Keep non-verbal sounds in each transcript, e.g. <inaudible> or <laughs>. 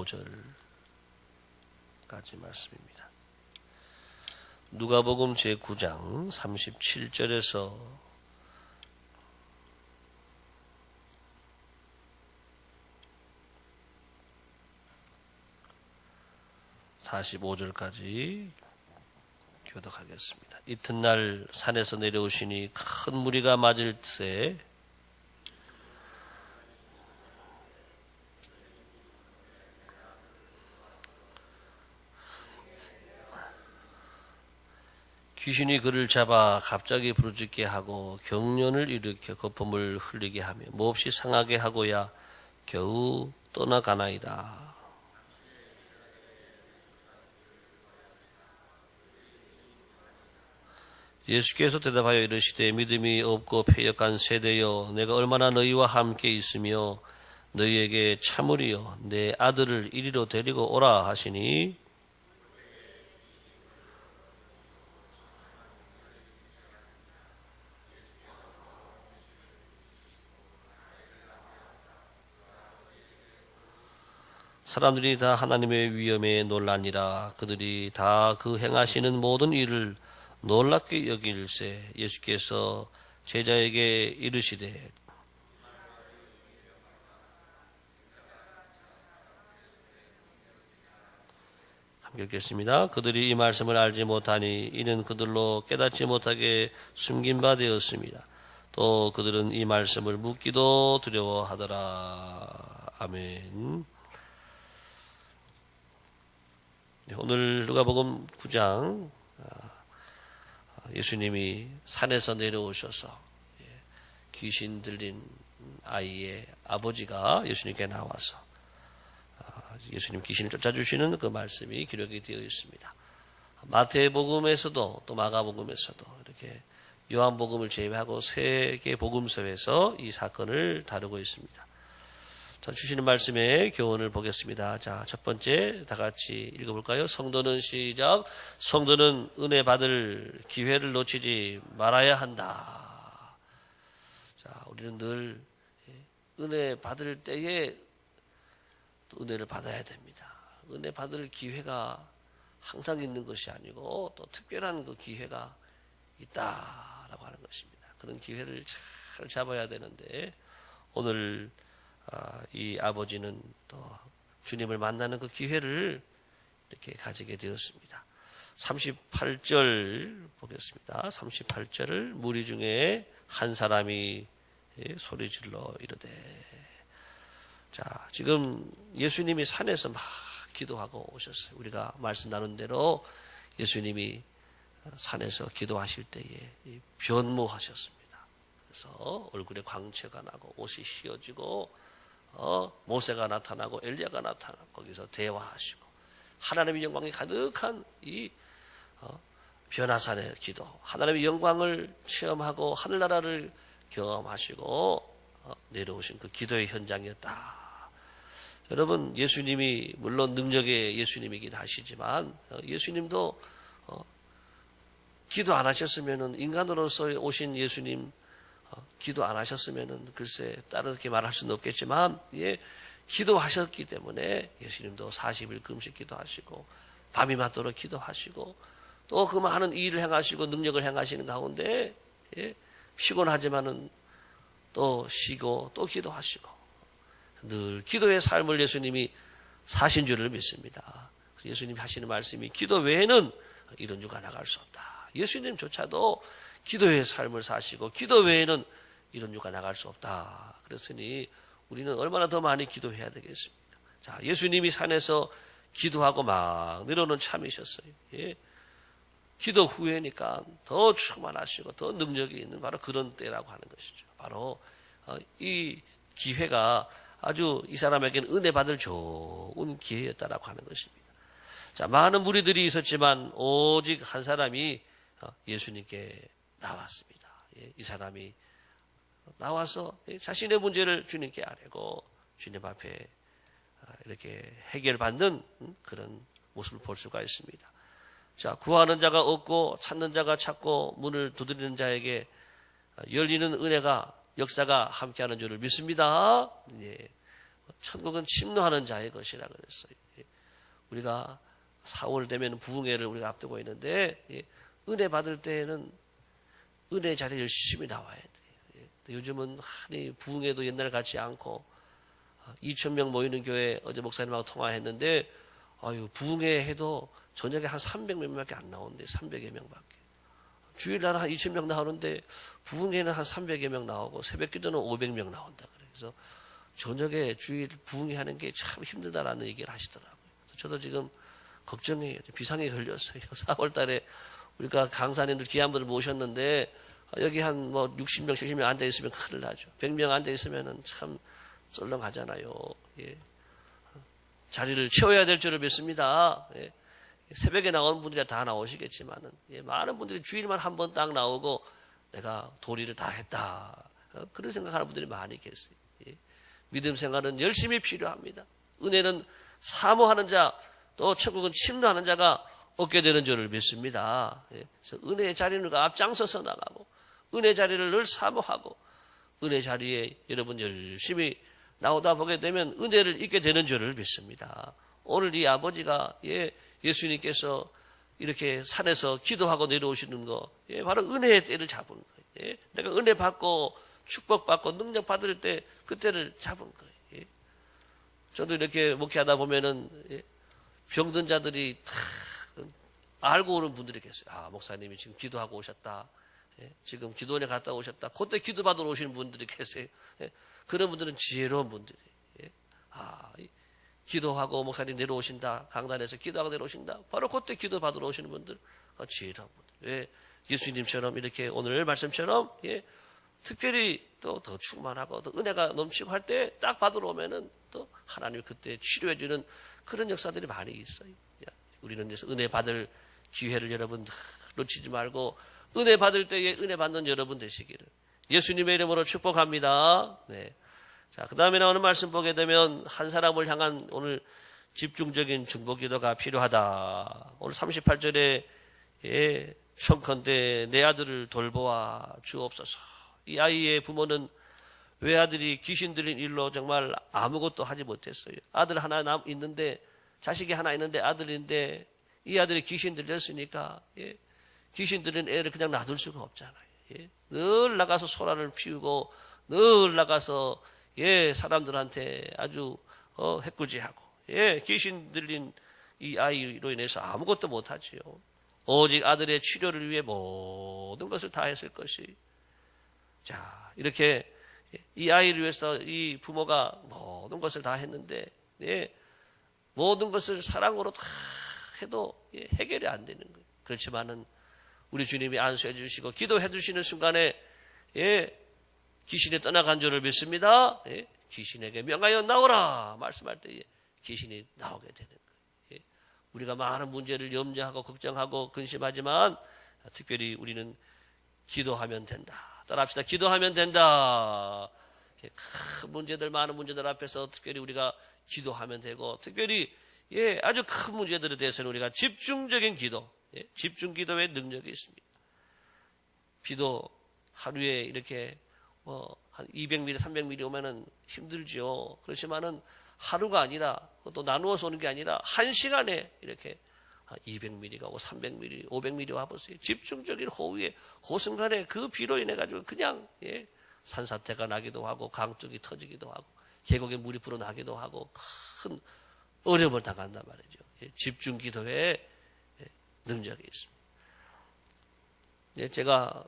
5절까지 말씀입니다. 누가복음 제9장 37절에서 45절까지 교독하겠습니다. 이튿날 산에서 내려오시니 큰 무리가 맞을 때 귀신이 그를 잡아 갑자기 부르짖게 하고 경련을 일으켜 거품을 흘리게 하며 몹시 상하게 하고야 겨우 떠나가나이다. 예수께서 대답하여 이르시되 믿음이 없고 패역한 세대여 내가 얼마나 너희와 함께 있으며 너희에게 참으리요 내 아들을 이리로 데리고 오라 하시니 사람들이 다 하나님의 위엄에 놀라니라 그들이 다 그 행하시는 모든 일을 놀랍게 여길세 예수께서 제자에게 이르시되 함께 읽겠습니다. 그들이 이 말씀을 알지 못하니 이는 그들로 깨닫지 못하게 숨긴 바 되었습니다. 또 그들은 이 말씀을 묻기도 두려워하더라. 아멘. 네, 오늘 누가복음 9장 예수님이 산에서 내려오셔서 예, 귀신 들린 아이의 아버지가 예수님께 나와서 아, 예수님 귀신을 쫓아주시는 그 말씀이 기록이 되어 있습니다. 마태복음에서도 또 마가복음에서도 이렇게 요한복음을 제외하고 세 개 복음서에서 이 사건을 다루고 있습니다. 자, 주시는 말씀의 교훈을 보겠습니다. 자, 첫 번째 다 같이 읽어볼까요? 성도는 시작. 성도는 은혜 받을 기회를 놓치지 말아야 한다. 자, 우리는 늘 은혜 받을 때에 은혜를 받아야 됩니다. 은혜 받을 기회가 항상 있는 것이 아니고 또 특별한 그 기회가 있다라고 하는 것입니다. 그런 기회를 잘 잡아야 되는데 오늘 아, 이 아버지는 또 주님을 만나는 그 기회를 이렇게 가지게 되었습니다. 38절 보겠습니다. 38절을 무리 중에 한 사람이 예, 소리 질러 이르되 자 지금 예수님이 산에서 막 기도하고 오셨어요. 우리가 말씀 나눈 대로 예수님이 산에서 기도하실 때에 변모하셨습니다. 그래서 얼굴에 광채가 나고 옷이 휘어지고 어, 모세가 나타나고 엘리야가 나타나고 거기서 대화하시고 하나님의 영광이 가득한 이 어, 변화산의 기도, 하나님의 영광을 체험하고 하늘나라를 경험하시고 어, 내려오신 그 기도의 현장이었다. 여러분 예수님이 물론 능력의 예수님이긴 하시지만 어, 예수님도 어, 기도 안 하셨으면 인간으로서 오신 예수님 어, 기도 안 하셨으면은 글쎄 따르게 말할 수는 없겠지만 예, 기도하셨기 때문에 예수님도 40일 금식 기도하시고 밤이 맞도록 기도하시고 또 그 많은 일을 행하시고 능력을 행하시는 가운데 예, 피곤하지만은 또 쉬고 또 기도하시고 늘 기도의 삶을 예수님이 사신 줄을 믿습니다. 예수님이 하시는 말씀이 기도 외에는 이런 주가 나갈 수 없다. 예수님조차도 기도의 삶을 사시고 기도 외에는 이런 유가 나갈 수 없다. 그랬으니 우리는 얼마나 더 많이 기도해야 되겠습니까? 자, 예수님이 산에서 기도하고 막 내려오는 참이셨어요. 예. 기도 후에니까 더 충만하시고 더 능력이 있는 바로 그런 때라고 하는 것이죠. 바로 어, 이 기회가 아주 이 사람에게는 은혜 받을 좋은 기회였다라고 하는 것입니다. 자, 많은 무리들이 있었지만 오직 한 사람이 어, 예수님께 나왔습니다. 예, 이 사람이 나와서 자신의 문제를 주님께 아뢰고 주님 앞에 아, 이렇게 해결받는 그런 모습을 볼 수가 있습니다. 자, 구하는 자가 없고 찾는 자가 찾고 문을 두드리는 자에게 열리는 은혜가 역사가 함께하는 줄을 믿습니다. 예. 천국은 침노하는 자의 것이라 그랬어요. 예. 우리가 4월 되면 부흥회를 우리가 앞두고 있는데 예. 은혜 받을 때에는 은혜 자리에 열심히 나와야 돼요. 예. 요즘은 한이 부흥회도 옛날 같지 않고 2천 명 모이는 교회 어제 목사님하고 통화했는데 아유 부흥회 해도 저녁에 한 300명밖에 안 나오는데 300여 명밖에. 주일날 한 2천 명 나오는데 부흥회는 한 300여 명 나오고 새벽 기도는 500명 나온다 그래요. 그래서 저녁에 주일 부흥회 하는 게 참 힘들다라는 얘기를 하시더라고요. 저도 지금 걱정해요. 비상에 걸렸어요. 4월 달에 우리가 강사님들 귀한 분들 모셨는데 여기 한 뭐 60명, 70명 앉아 있으면 큰일 나죠. 100명 앉아 있으면은 참 썰렁하잖아요. 예. 자리를 채워야 될 줄을 믿습니다. 예. 새벽에 나오는 분들이 다 나오시겠지만은 예. 많은 분들이 주일만 한 번 딱 나오고 내가 도리를 다 했다. 어, 그런 생각하는 분들이 많이 계세요. 예. 믿음 생활은 열심히 필요합니다. 은혜는 사모하는 자, 또 천국은 침노하는 자가 얻게 되는 줄을 믿습니다. 예. 그래서 은혜의 자리는 앞장서서 나가고 은혜 자리를 늘 사모하고 은혜 자리에 여러분 열심히 나오다 보게 되면 은혜를 잊게 되는 줄을 믿습니다. 오늘 이 아버지가 예, 예수님께서 이렇게 산에서 기도하고 내려오시는 거, 예, 바로 은혜의 때를 잡은 거예요. 예, 내가 은혜 받고 축복받고 능력 받을 때 그때를 잡은 거예요. 예. 저도 이렇게 목회하다 보면은 예, 병든 자들이 다 알고 오는 분들이 계세요. 아, 목사님이 지금 기도하고 오셨다. 예, 지금 기도원에 갔다 오셨다. 그때 기도 받으러 오시는 분들이 계세요. 예, 그런 분들은 지혜로운 분들이에요. 예. 아, 기도하고 목사님 내려오신다. 강단에서 기도하고 내려오신다. 바로 그때 기도 받으러 오시는 분들, 아, 지혜로운 분들. 예. 예수님처럼 이렇게 오늘 말씀처럼 예. 특별히 또 더 충만하고 더 은혜가 넘치고 할 때 딱 받으러 오면은 또 하나님이 그때 치료해주는 그런 역사들이 많이 있어요. 우리는 그래서 은혜 받을 기회를 여러분 놓치지 말고 은혜 받을 때에 은혜 받는 여러분 되시기를 예수님의 이름으로 축복합니다. 네. 자, 그 다음에 나오는 말씀 보게 되면 한 사람을 향한 오늘 집중적인 중보 기도가 필요하다. 오늘 38절에 예, 청컨대 내 아들을 돌보아 주옵소서. 이 아이의 부모는 외아들이 귀신 들린 일로 정말 아무것도 하지 못했어요. 아들 하나 남 있는데 자식이 하나 있는데 아들인데 이 아들이 귀신 들렸으니까 예, 귀신 들린 애를 그냥 놔둘 수가 없잖아요. 예, 늘 나가서 소라를 피우고 늘 나가서 예, 사람들한테 아주 어, 해꾸지하고 예, 귀신 들린 이 아이로 인해서 아무것도 못하지요. 오직 아들의 치료를 위해 모든 것을 다 했을 것이. 자, 이렇게 이 아이를 위해서 이 부모가 모든 것을 다 했는데, 예, 모든 것을 사랑으로 다 해도 예, 해결이 안 되는 거예요. 그렇지만은 우리 주님이 안수해 주시고 기도해 주시는 순간에 예, 귀신이 떠나간 줄을 믿습니다. 예, 귀신에게 명하여 나오라 말씀할 때 귀신이 나오게 되는 거예요. 예, 우리가 많은 문제를 염려하고 걱정하고 근심하지만 특별히 우리는 기도하면 된다. 따라합시다. 기도하면 된다. 예, 큰 문제들 많은 문제들 앞에서 특별히 우리가 기도하면 되고 특별히 예, 아주 큰 문제들에 대해서는 우리가 집중적인 기도, 예, 집중 기도의 능력이 있습니다. 비도 하루에 이렇게 뭐 한 200mm, 300mm 오면은 힘들죠. 그렇지만은 하루가 아니라 또 나누어서 오는 게 아니라 한 시간에 이렇게 200mm 가고 300mm, 500mm 와보세요. 집중적인 호우에 그 순간에 그 비로 인해 가지고 그냥 예, 산사태가 나기도 하고 강둑이 터지기도 하고 계곡에 물이 불어나기도 하고 큰 어려움을 당한단 말이죠. 예, 집중 기도에 예, 능력이 있습니다. 예, 제가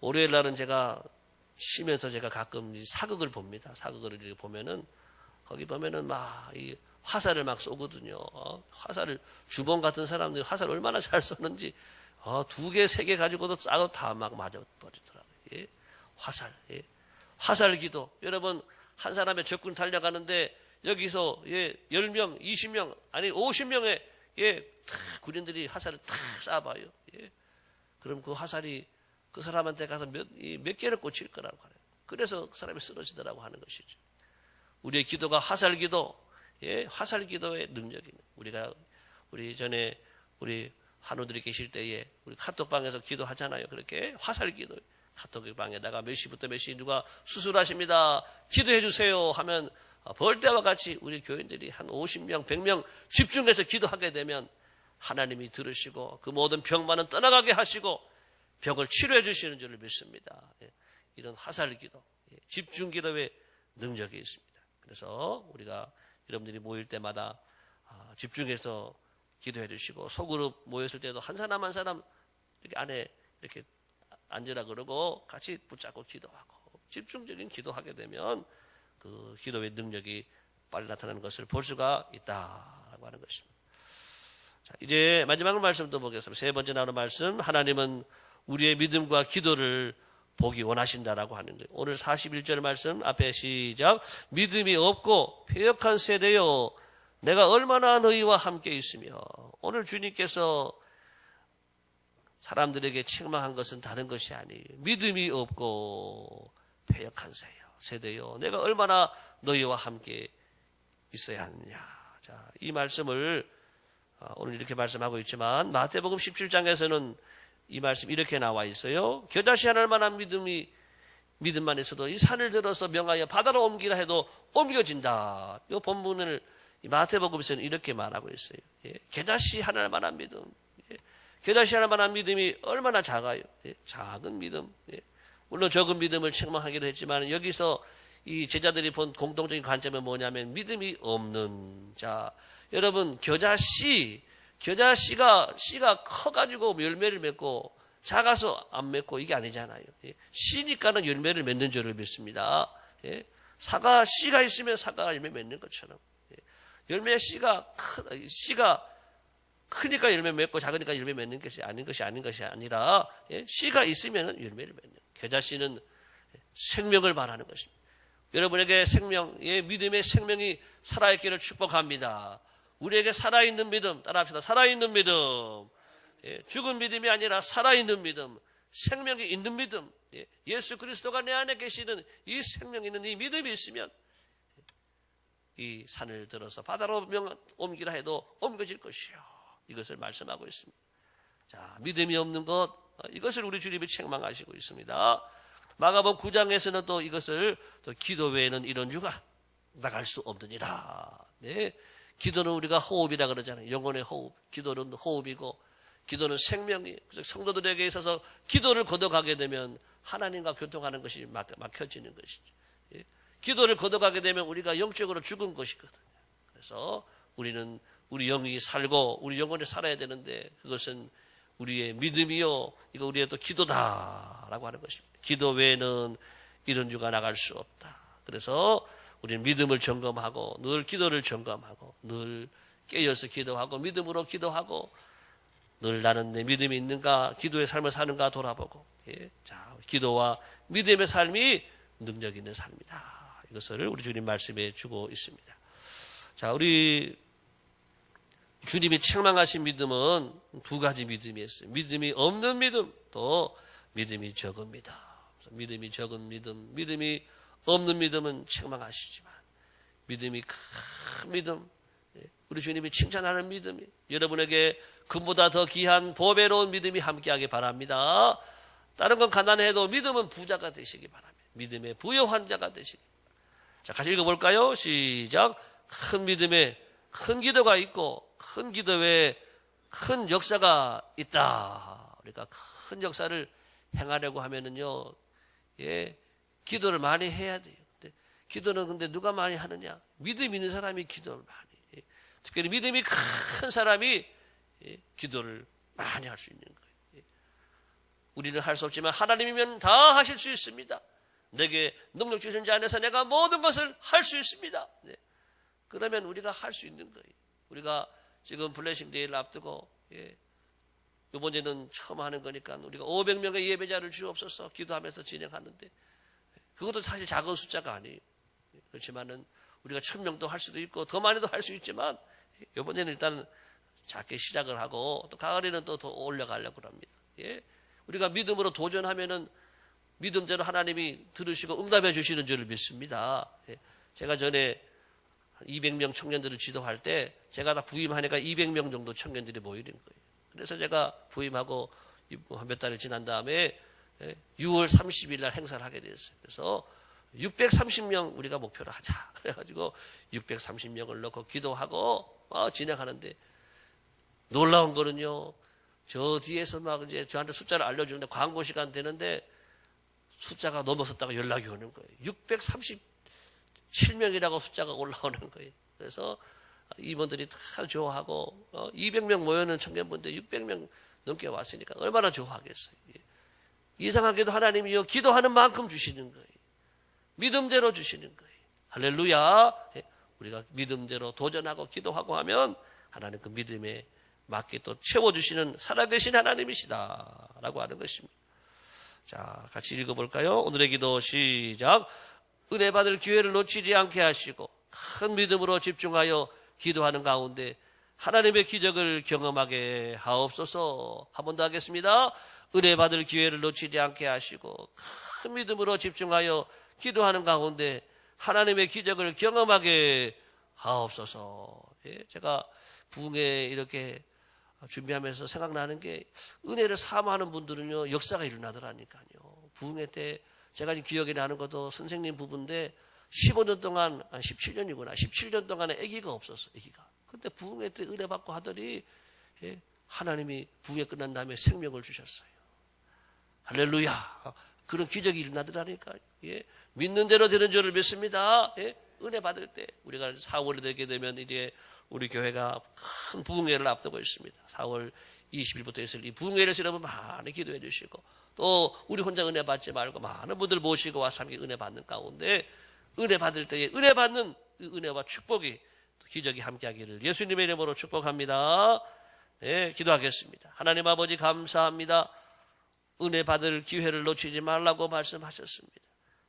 월요일 날은 제가 쉬면서 제가 가끔 사극을 봅니다. 사극을 보면은 거기 보면은 막 이 화살을 막 쏘거든요. 어, 화살을 주범 같은 사람들이 화살 얼마나 잘 쏘는지 어, 두 개, 세 개 가지고도 싸고 다 막 맞아버리더라고요. 예? 화살, 예. 화살 기도. 여러분 한 사람의 적군 달려가는데 여기서 예, 10명, 20명, 아니 50명의 예, 탁 군인들이 화살을 탁 쏴봐요. 예. 그럼 그 화살이 그 사람한테 가서 몇, 몇 개를 꽂힐 거라고 하요 그래서 그 사람이 쓰러지더라고 하는 것이죠. 우리의 기도가 화살 기도, 예, 화살 기도의 능력이 우리가 우리 전에 우리 한우들이 계실 때에 우리 카톡방에서 기도하잖아요. 그렇게 화살 기도. 카톡방에다가 몇 시부터 몇 시 누가 수술하십니다. 기도해 주세요 하면 벌떼와 같이 우리 교인들이 한 50명, 100명 집중해서 기도하게 되면 하나님이 들으시고 그 모든 병만은 떠나가게 하시고 병을 치료해 주시는 줄을 믿습니다. 예, 이런 화살 기도, 예, 집중 기도의 능력이 있습니다. 그래서 우리가 여러분들이 모일 때마다 아, 집중해서 기도해 주시고 소그룹 모였을 때도 한 사람 한 사람 이렇게 안에 이렇게 앉으라 그러고 같이 붙잡고 기도하고 집중적인 기도하게 되면 그 기도의 능력이 빨리 나타나는 것을 볼 수가 있다라고 하는 것입니다. 자, 이제 마지막 말씀도 보겠습니다. 세 번째 나오는 말씀. 하나님은 우리의 믿음과 기도를 보기 원하신다라고 하는 거예요. 오늘 41절 말씀 앞에 시작. 믿음이 없고 폐역한 세대요. 내가 얼마나 너희와 함께 있으며 오늘 주님께서 사람들에게 책망한 것은 다른 것이 아니에요. 믿음이 없고 폐역한 세요. 세대요. 내가 얼마나 너희와 함께 있어야 하느냐. 자, 이 말씀을 아, 오늘 이렇게 말씀하고 있지만 마태복음 17장에서는 이 말씀 이렇게 나와 있어요. 겨자씨 하나를 만한 믿음이 믿음만 있어도 이 산을 들어서 명하여 바다로 옮기라 해도 옮겨진다. 이 본문을 이 마태복음에서는 이렇게 말하고 있어요. 예, 겨자씨 하나를 만한 믿음. 예, 겨자씨 하나를 만한 믿음이 얼마나 작아요. 예, 작은 믿음. 예, 물론 적은 믿음을 책망하기도 했지만 여기서 이 제자들이 본 공동적인 관점은 뭐냐면 믿음이 없는 자. 여러분 겨자 씨 겨자 씨가 씨가 커가지고 열매를 맺고 작아서 안 맺고 이게 아니잖아요. 예, 씨니까는 열매를 맺는 줄을 믿습니다. 예, 사과 씨가 있으면 사과가 열매 맺는 것처럼. 예, 열매 씨가 크, 씨가 크니까 열매 맺고 작으니까 열매 맺는 것이 아닌 것이 아닌 것이 아니라 예, 씨가 있으면 열매를 맺는 겨자씨는 생명을 말하는 것입니다. 여러분에게 생명의 믿음의 생명이 살아있기를 축복합니다. 우리에게 살아있는 믿음 따라합시다. 살아있는 믿음. 예, 죽은 믿음이 아니라 살아있는 믿음. 생명이 있는 믿음. 예, 수 그리스도가 내 안에 계시는 이 생명 있는 이 믿음이 있으면 이 산을 들어서 바다로 명, 옮기라 해도 옮겨질 것이요. 이것을 말씀하고 있습니다. 자, 믿음이 없는 것, 어, 이것을 우리 주님이 책망하시고 있습니다. 마가복 9장에서는 또 이것을 또 기도 외에는 이런 주가 나갈 수 없느니라. 네. 기도는 우리가 호흡이라 그러잖아요. 영혼의 호흡. 기도는 호흡이고 기도는 생명이. 성도들에게 있어서 기도를 걷어가게 되면 하나님과 교통하는 것이 막, 막혀지는 것이죠. 예. 기도를 걷어가게 되면 우리가 영적으로 죽은 것이거든요. 그래서 우리는 우리 영이 살고 우리 영혼이 살아야 되는데 그것은 우리의 믿음이요. 이거 우리의 또 기도다라고 하는 것입니다. 기도 외에는 이런 주가 나갈 수 없다. 그래서 우리는 믿음을 점검하고 늘 기도를 점검하고 늘 깨어서 기도하고 믿음으로 기도하고 늘 나는 내 믿음이 있는가 기도의 삶을 사는가 돌아보고 예. 자 기도와 믿음의 삶이 능력 있는 삶이다. 이것을 우리 주님 말씀해 주고 있습니다. 자 우리 주님이 책망하신 믿음은 두 가지 믿음이 있어요. 믿음이 없는 믿음 또 믿음이 적습니다. 믿음이 적은 믿음, 믿음이 없는 믿음은 책망하시지만 믿음이 큰 믿음, 예, 우리 주님이 칭찬하는 믿음이 여러분에게 금보다 더 귀한 보배로운 믿음이 함께하기 바랍니다. 다른 건 가난해도 믿음은 부자가 되시기 바랍니다. 믿음의 부여 환 자가 되시기 바랍니다. 자, 같이 읽어볼까요? 시작. 큰 믿음에 큰 기도가 있고 큰 기도에 큰 역사가 있다. 우리가 큰 역사를 행하려고 하면은요, 예, 기도를 많이 해야 돼요. 근데 기도는 근데 누가 많이 하느냐? 믿음 있는 사람이 기도를 많이. 해. 특별히 믿음이 큰 사람이 예, 기도를 많이 할 수 있는 거예요. 예. 우리는 할 수 없지만 하나님이면 다 하실 수 있습니다. 내게 능력 주신 자 안에서 내가 모든 것을 할 수 있습니다. 네. 그러면 우리가 할 수 있는 거예요. 우리가 지금 블레싱 데이를 앞두고 예, 이번에는 처음 하는 거니까 우리가 500명의 예배자를 주옵소서 기도하면서 진행하는데 그것도 사실 작은 숫자가 아니에요. 그렇지만은 우리가 천 명도 할 수도 있고 더 많이도 할 수 있지만 이번에는 일단 작게 시작을 하고 또 가을에는 또 더 올려가려고 합니다. 예? 우리가 믿음으로 도전하면은 믿음대로 하나님이 들으시고 응답해 주시는 줄을 믿습니다. 예? 제가 전에 200명 청년들을 지도할 때 제가 다 부임하니까 200명 정도 청년들이 모이는 거예요. 그래서 제가 부임하고 몇 달을 지난 다음에 6월 예, 30일 날 행사를 하게 됐어요. 그래서 630명 우리가 목표로 하자. <laughs> 그래가지고 630명을 넣고 기도하고 어, 진행하는데 놀라운 거는요. 저 뒤에서 막 이제 저한테 숫자를 알려주는데 광고 시간 되는데 숫자가 넘어섰다가 연락이 오는 거예요. 637명이라고 숫자가 올라오는 거예요. 그래서 이분들이 다 좋아하고 어, 200명 모여는 청년분들 600명 넘게 왔으니까 얼마나 좋아하겠어요. 예. 이상하게도 하나님이 요 기도하는 만큼 주시는 거예요. 믿음대로 주시는 거예요. 할렐루야. 예. 우리가 믿음대로 도전하고 기도하고 하면 하나님 그 믿음에 맞게 또 채워주시는 살아계신 하나님이시다라고 하는 것입니다. 자, 같이 읽어볼까요? 오늘의 기도 시작. 은혜 받을 기회를 놓치지 않게 하시고 큰 믿음으로 집중하여 기도하는 가운데 하나님의 기적을 경험하게 하옵소서. 한 번 더 하겠습니다. 은혜 받을 기회를 놓치지 않게 하시고 큰 믿음으로 집중하여 기도하는 가운데 하나님의 기적을 경험하게 하옵소서. 예, 제가 부흥에 이렇게 준비하면서 생각나는 게 은혜를 사모하는 분들은요 역사가 일어나더라니까요. 부흥회 때 제가 지금 기억이 나는 것도 선생님 부부인데 15년 동안, 아, 17년이구나. 17년 동안에 아기가 없었어, 아기가. 근데 부흥회 때 은혜 받고 하더니, 예, 하나님이 부흥회 끝난 다음에 생명을 주셨어요. 할렐루야. 그런 기적이 일어나더라니까. 예. 믿는 대로 되는 줄을 믿습니다. 예. 은혜 받을 때, 우리가 4월이 되게 되면 이제 우리 교회가 큰 부흥회를 앞두고 있습니다. 4월 20일부터 있을 이 부흥회를 여러분 많이 기도해 주시고, 또 우리 혼자 은혜 받지 말고 많은 분들 모시고 와서 함께 은혜 받는 가운데 은혜 받을 때에 은혜 받는 그 은혜와 축복이 기적이 함께하기를 예수님의 이름으로 축복합니다. 네, 기도하겠습니다. 하나님 아버지 감사합니다. 은혜 받을 기회를 놓치지 말라고 말씀하셨습니다.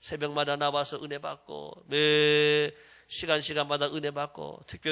새벽마다 나와서 은혜 받고 매 시간 시간마다 은혜 받고 특별히